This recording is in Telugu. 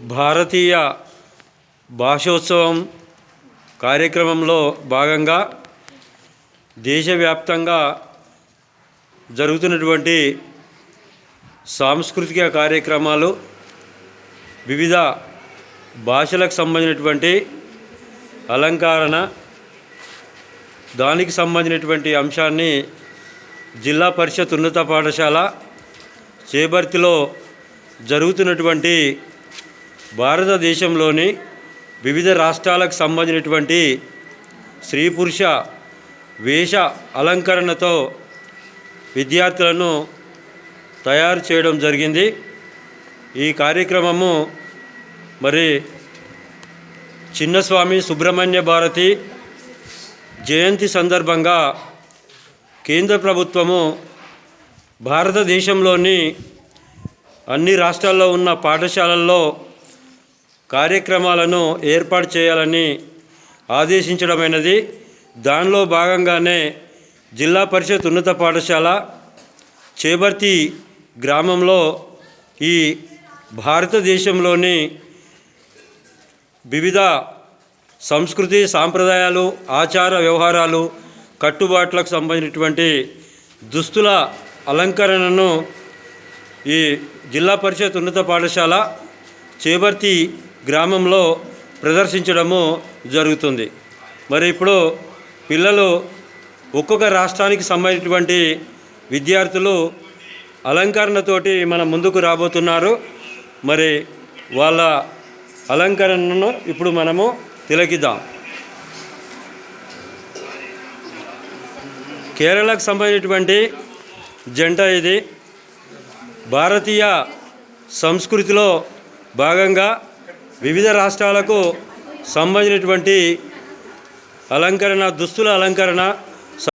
భారతీయ భాషోత్సవం కార్యక్రమంలో భాగంగా దేశవ్యాప్తంగా జరుగుతున్నటువంటి సాంస్కృతిక కార్యక్రమాలు వివిధ భాషలకు సంబంధించినటువంటి అలంకరణ దానికి సంబంధించినటువంటి అంశాన్ని జిల్లా పరిషత్ ఉన్నత పాఠశాల చేబర్తిలో జరుగుతున్నటువంటి భారతదేశంలోని వివిధ రాష్ట్రాలకు సంబంధించినటువంటి స్త్రీ పురుష వేష అలంకరణతో విద్యార్థులను తయారు చేయడం జరిగింది. ఈ కార్యక్రమము మరి చిన్నస్వామి సుబ్రహ్మణ్య భారతి జయంతి సందర్భంగా కేంద్ర ప్రభుత్వము భారతదేశంలోని అన్ని రాష్ట్రాల్లో ఉన్న పాఠశాలల్లో కార్యక్రమాలను ఏర్పాటు చేయాలని ఆదేశించడమైనది. దానిలో భాగంగానే జిల్లా పరిషత్ ఉన్నత పాఠశాల చేబర్తి గ్రామంలో ఈ భారతదేశంలోని వివిధ సంస్కృతి సాంప్రదాయాలు ఆచార వ్యవహారాలు కట్టుబాట్లకు సంబంధించినటువంటి దుస్తుల అలంకరణను ఈ జిల్లా పరిషత్ ఉన్నత పాఠశాల చేబర్తి గ్రామంలో ప్రదర్శించడము జరుగుతుంది. మరి ఇప్పుడు పిల్లలు ఒక్కొక్క రాష్ట్రానికి సంబంధించినటువంటి విద్యార్థులు అలంకరణతోటి మన ముందుకు రాబోతున్నారు. మరి వాళ్ళ అలంకరణను ఇప్పుడు మనము తిలకిద్దాం. కేరళకు సంబంధించినటువంటి జంట ఇది. భారతీయ సంస్కృతిలో భాగంగా వివిధ రాష్ట్రాలకు సంబంధించినటువంటి అలంకరణ దుస్తుల అలంకరణ